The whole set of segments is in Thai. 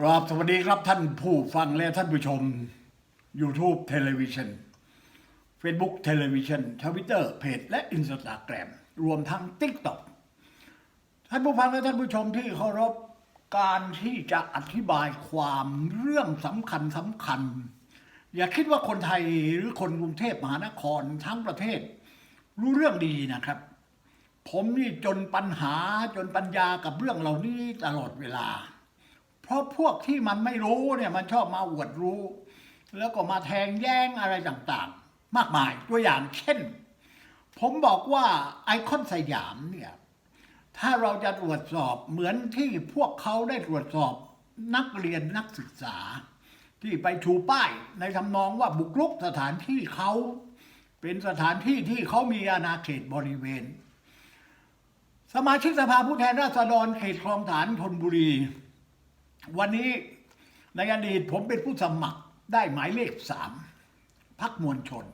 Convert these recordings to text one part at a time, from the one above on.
กราบสวัสดีครับท่านผู้ฟังและท่านผู้ชม YouTube เทเลวิชัน Facebook เทเลวิชันทวิตเตอร์เพจและอินสตาแกรมรวมทั้ง TikTok ท่านผู้ฟังและท่านผู้ชมที่เคารพการที่จะอธิบายความเรื่องสำคัญสำคัญ อย่าคิดว่าคนไทยหรือคนกรุงเทพมหานครทั้งประเทศ รู้เรื่องดีนะครับ ผมนี่จนปัญหาจนปัญญากับเรื่องเหล่านี้ตลอดเวลา เพราะพวกที่มันไม่รู้เนี่ยมันชอบมาอวดรู้ แล้วก็มาแทงแย้งอะไรต่างๆ มากมายตัวอย่างเช่น ผมบอกว่าไอคอนสยามเนี่ยถ้าเราจะตรวจสอบเหมือนที่พวกเขาได้ตรวจสอบนักเรียนนักศึกษา ที่ไปชูป้ายในทำนองว่าบุกรุกสถานที่เขาเป็นสถานที่ที่เขามีอาณาเขตบริเวณ สมาชิกสภาผู้แทนราษฎรเขตคลองฐานธนบุรี วันนี้ในอดีตผมเป็นผู้สมัครได้หมายเลขสามพักมวลชน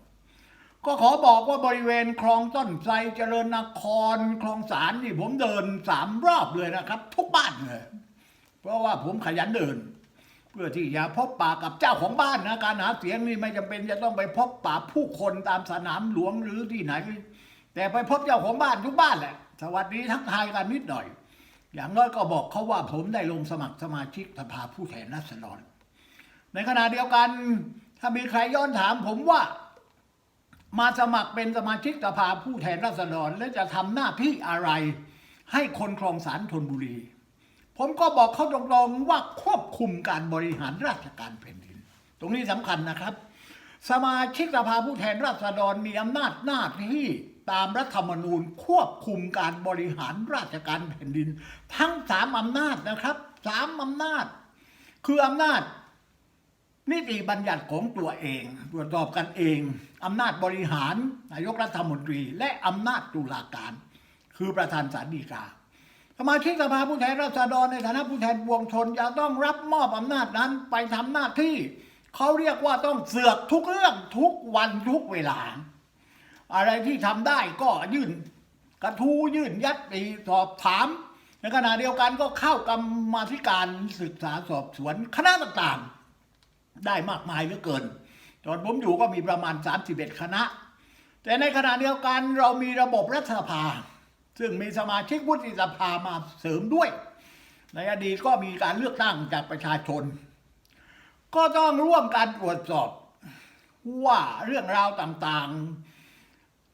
ก็ขอบอกว่าบริเวณคลองต้นไทรเจริญนครคลองสารนี่ผมเดินสามรอบเลยนะครับ ทุกบ้านเลย เพราะว่าผมขยันเดิน เพื่อที่จะพบปะกับเจ้าของบ้านนะการหาเสียงนี่ไม่จำเป็นจะต้องไปพบปะผู้คนตามสนามหลวงหรือที่ไหน แต่ไปพบเจ้าของบ้านทุกบ้านแหละ สวัสดีทักทายกันนิดหน่อย อย่างน้อยก็บอกเขาว่าผมได้ลงสมัครสมาชิกสภาผู้แทนราษฎร ในขณะเดียวกัน ถ้ามีใครย้อนถามผมว่า มาสมัครเป็นสมาชิกสภาผู้แทนราษฎร และจะทำหน้าที่อะไร ให้คนคลองสารธนบุรี ผมก็บอกเขาตรงๆว่าควบคุมการบริหารราชการแผ่นดิน ตรงนี้สำคัญนะครับ สมาชิกสภาผู้แทนราษฎรมีอำนาจหน้าที่ ตามรัฐธรรมนูญควบคุมการบริหารราชการแผ่นดิน ทั้งสามอำนาจนะครับสามอำนาจ คืออำนาจ นิติบัญญัติของตัวเอง ตรวจสอบกันเองอำนาจบริหารนายกรัฐมนตรี และอำนาจตุลาการ คือประธานศาลฎีกาสมาชิกสภาผู้แทนราษฎรในฐานะผู้แทนปวงชนจะต้องรับมอบอำนาจนั้นไปทำหน้าที่ เขาเรียกว่าต้องเสือกทุกเรื่องทุกวันทุกเวลา อะไรที่ทำได้ก็ยื่นกระทู้ยื่นยัดตีสอบถาม ในขณะเดียวกันก็เข้ากรรมาธิการศึกษาสอบสวนคณะต่างๆ ได้มากมายเหลือเกิน ตอนผมอยู่ก็มีประมาณ 31 คณะ แต่ในขณะเดียวกันเรามีระบบรัฐสภา ซึ่งมีสมาชิกวุฒิสภามาเสริมด้วย ในอดีตก็มีการเลือกตั้งจากประชาชน ก็ต้องร่วมการตรวจสอบว่าเรื่องราวต่างๆ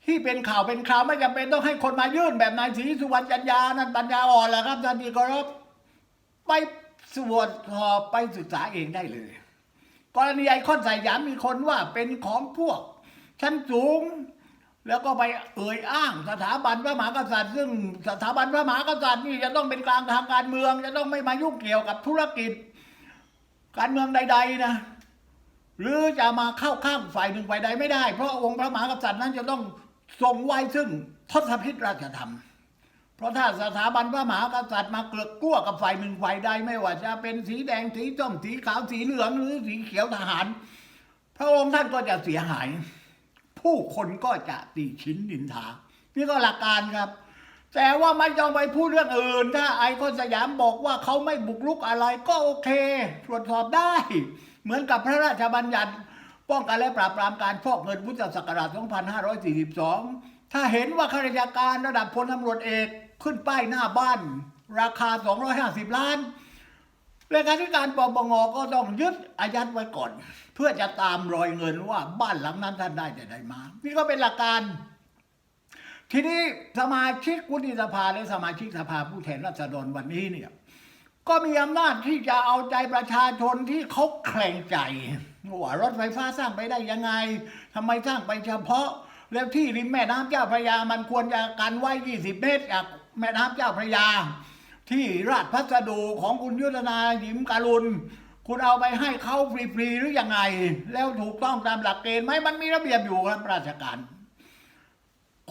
ที่เป็นข่าวเป็นข่าวไม่จำเป็นต้องให้คนมายื่นแบบนายศรีสุวรรณจันยานั่นปัญญาอ่อนแหละครับท่านที่เคารพไปสวดสอบไปศึกษาเองได้เลย กรณีไอคอนสยามมีคนว่าเป็นของพวกชั้นสูง แล้วก็ไปเอ่ยอ้างสถาบันพระมหากษัตริย์ ซึ่งสถาบันพระมหากษัตริย์นี่จะต้องเป็นกลางทางการเมือง จะต้องไม่มายุ่งเกี่ยวกับธุรกิจ การเมืองใด ๆ นะหรือจะมาเข้าข้างฝ่ายหนึ่งฝ่ายใดไม่ได้ เพราะองค์พระมหากษัตริย์นั้นจะต้อง ทรงไว้ซึ่งทศพิธราชธรรม เพราะถ้าสถาบันพระมหากษัตริย์มาเกลือกกลั้วกับฝ่ายหนึ่งฝ่ายใดไม่ว่าจะเป็นสีแดงสีส้มสีขาวสีเหลืองหรือสีเขียวทหาร พระองค์ท่านก็จะเสียหาย ผู้คนก็จะตีชิ้นดินทานี่ก็หลักการครับ แต่ว่าไม่ต้องไปพูดเรื่องอื่น ถ้าไอ้คนสยามบอกว่าเขาไม่บุกรุกอะไรก็โอเค ตรวจสอบได้ เหมือนกับพระราชบัญญัติ ป้องกันและปราบปรามการฟอกเงินพุทธศักราช 2542 ถ้าเห็นว่าข้าราชการระดับพลตำรวจเอกขึ้นป้ายหน้าบ้าน ราคา 250 ล้านเลขาธิการปปงก็ต้องยึดอายัดไว้ก่อน เพื่อจะตามรอยเงินว่าบ้านหลังนั้นท่านได้แต่ใดมา นี่ก็เป็นหลักการ ทีนี้สมาชิกวุฒิสภาและสมาชิกสภาผู้แทนราษฎรวันนี้เนี่ย ก็มีอำนาจที่จะเอาใจประชาชนที่เขาแข่งใจ ว่ารถไฟฟ้าสร้างไปได้ยังไงทำไมสร้างไปเฉพาะ แล้วที่ริมแม่น้ำเจ้าพระยามันควรจะกันไว้ 20 เมตรจากแม่น้ำเจ้าพระยา ที่ราชพัสดุของคุณยุทธนาหิมการุณคุณเอาไปให้เขาฟรีๆหรือยังไง แล้วถูกต้องตามหลักเกณฑ์ไหมมันมีระเบียบอยู่ครับราชการ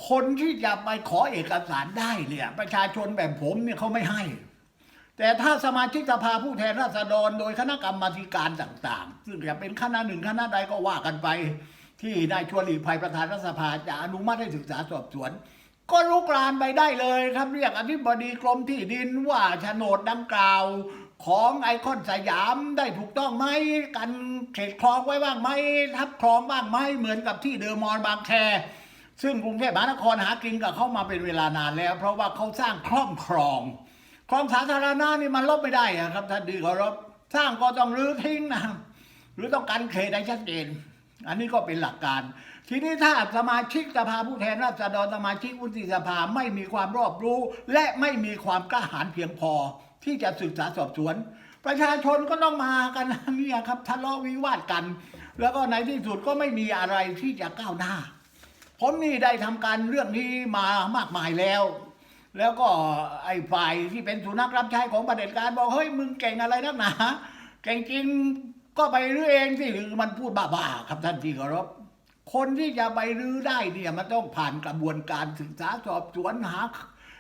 คนที่จะไปขอเอกสารได้เนี่ย ประชาชนแบบผมเนี่ยเขาไม่ให้ แต่ถ้าสมาชิกสภาผู้แทนราษฎรโดยคณะกรรมาการต่าง ๆ ซึ่งจะเป็นคณะหนึ่งคณะใดก็ว่ากันไป ที่นายชวนหลีกภัยประธานรัฐสภาจะอนุมัติให้ศึกษาสอบสวน ก็ลุกลานไปได้เลยครับเรียกอธิบดีกรมที่ดินว่าโฉนดดังกล่าวของไอคอนสยามได้ถูกต้องไหมกันเขตคลองไว้บ้างไหมทับคลองบ้างไหมเหมือนกับที่เดอะมอลล์บางแคซึ่งกรุงเทพมหานครหากินกับเขามาเป็นเวลานานแล้ว เพราะว่าเขาสร้างคล่อมครอง คลองสาธารณะนี่มันลบไม่ได้อะครับท่านดีเคารพสร้างก็ต้องรื้อทิ้งนะหรือต้องการเขตให้ชัดเจน อันนี้ก็เป็นหลักการ ทีนี้ถ้าสมาชิกสภาผู้แทนราษฎรสมาชิกวุฒิสภาไม่มีความรอบรู้ และไม่มีความกล้าหาญเพียงพอ ที่จะศึกษาสอบสวน ประชาชนก็ต้องมากันเนี่ยครับทะเลาะวิวาทกัน แล้วก็ในที่สุดก็ไม่มีอะไรที่จะก้าวหน้าผมนี่ได้ทำการเรื่องนี้มามากมายแล้ว แล้วก็ไอ้ฝ่ายที่เป็นสุนัขรับใช้ของประเด็จการบอกเฮ้ยมึงเก่งอะไรนักหนาเก่งจริงก็ไปรื้อเองสิหรือมันพูดบ้าๆครับท่านที่เคารพคนที่จะไปรื้อได้เนี่ยมันต้องผ่านกระบวนการศึกษาสอบสวนหา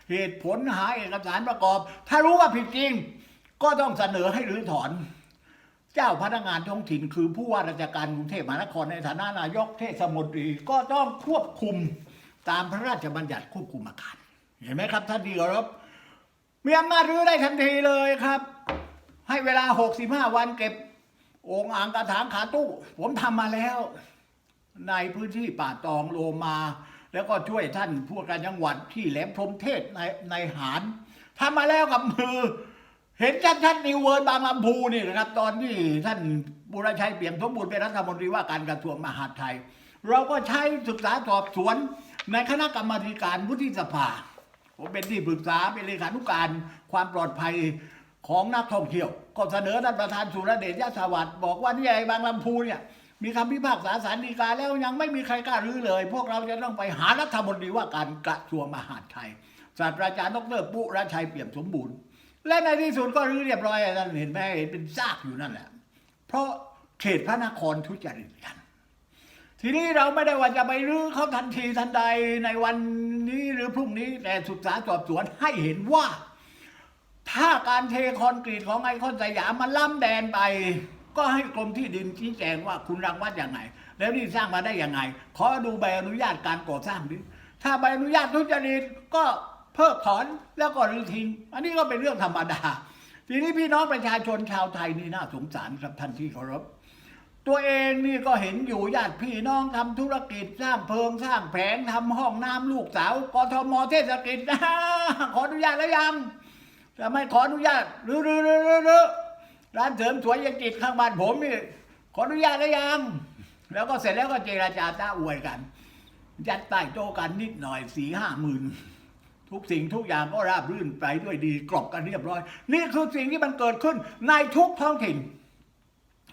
เหตุผลหาเอกสารประกอบ ถ้ารู้ว่าผิดจริง ก็ต้องเสนอให้รื้อถอน เจ้าพนักงานท้องถิ่น คือผู้ว่าราชการกรุงเทพมหานครในฐานะนายกเทศมนตรีก็ต้องควบคุมตามพระราชบัญญัติควบคุมอาคาร เห็นไหมครับท่านที่เคารพมีอำนาจรื้อได้ทันทีเลยครับ ให้เวลา 65 วันเก็บองอ่างกระถางขาตู้ ผมทำมาแล้ว ในพื้นที่ป่าตองโลมา แล้วก็ช่วยท่านผู้การจังหวัดที่แหลมพรหมเทศในในหารทำมาแล้วกับมือ เห็นชัดๆนิวเวิร์ดบางลำพูนี่นะครับ ตอนที่ท่านบุรชัยเปี่ยมสมบูรณ์เป็นรัฐมนตรีว่าการกระทรวงมหาดไทย เราก็ใช้ศึกษาสอบสวนในคณะกรรมการวุฒิสภา ผมเป็นที่ปรึกษาเป็นเลขานุการความปลอดภัยของนักท่องเที่ยว ก็เสนอท่านประธานสุรเดชยะสวัสดิ์บอกว่านี่ไอ้บางลำพูเนี่ยมีคำพิพากษาสารดีกาแล้วยังไม่มีใครกล้ารื้อเลย พวกเราจะต้องไปหารัฐมนตรีว่าการกระทรวงมหาดไทยศาสตราจารย์ดรปุรชัยเปี่ยมสมบูรณ์ และในที่สุดก็รื้อเรียบร้อยท่านเห็นไหมเห็นเป็นซากอยู่นั่นแหละ เพราะเขตพระนครทุจริตกัน ทีนี้เราไม่ได้ว่าจะไปรื้อเขาทันทีทันใดในวันนี้หรือพรุ่งนี้แต่ศึกษาสอบสวนให้เห็นว่า ถ้าการเทคอนกรีตของไอคอนสยามมันล้ำแดนไป ก็ให้กรมที่ดินชี้แจงว่าคุณรังวัดอยังไง แล้วนี่สร้างมาได้ยังไง ขอดูใบอนุญาตการก่อสร้างดิถ้าใบอนุญาตทุจริตก็เพิกถอนแล้วก็รื้อทิ้ง อันนี้ก็เป็นเรื่องธรรมดา ทีนี้พี่น้องประชาชนชาวไทยนี่น่าสงสารครับท่านที่เคารพ ตัวเองนี่ก็เห็นอยู่ญาติพี่น้องทำธุรกิจสร้างเพิงสร้างแผงทำห้องน้ำลูกสาวกทมเทศกิจนะขออนุญาตแล้วยังแต่ไม่ขออนุญาตรื้อรื้อรื้อรื้อรื้อร้านเสริมสวยยังจิตข้างบ้านผมนี่ขออนุญาตแล้วยัง แล้วก็เสร็จแล้วก็เจราจาต้าอวยกันยัดใต้โต๊ะกันนิดหน่อยสี่ห้าหมื่นทุกสิ่งทุกอย่างก็ราบรื่นไปด้วยดีกรอบกันเรียบร้อย นี่คือสิ่งที่มันเกิดขึ้นในทุกท้องถิ่น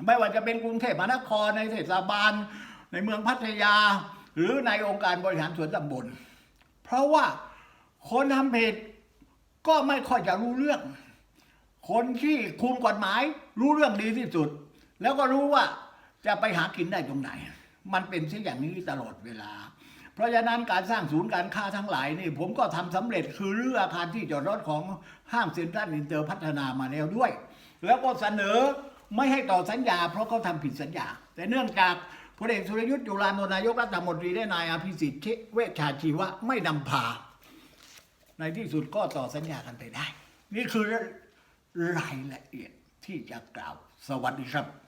ไม่ว่าจะเป็นกรุงเทพมหานครในเทศบาล ในเมืองพัทยา หรือในองค์การบริหารส่วนตำบล เพราะว่าคนทำผิดก็ไม่ค่อยจะรู้เรื่อง คนที่คุมกฎหมายรู้เรื่องดีที่สุด แล้วก็รู้ว่าจะไปหากินได้ตรงไหน มันเป็นเช่นอย่างนี้ตลอดเวลา เพราะฉะนั้นการสร้างศูนย์การค้าทั้งหลายนี่ผมก็ทำสำเร็จคือเรืออาคารที่จอดรถของห้างเซ็นทรัลอินเตอร์พัฒนามาแล้วด้วย แล้วก็เสนอ ไม่ให้ต่อสัญญา เพราะเขาทำผิดสัญญา แต่เนื่องจากพลเอกสุรยุทธ์จุลานนท์นายกรัฐมนตรีและนายอภิสิทธิ์เวชชาชีวะไม่นำพา ในที่สุดก็ต่อสัญญากันไปได้ นี่คือรายละเอียดที่จะกล่าวสวัสดีครับ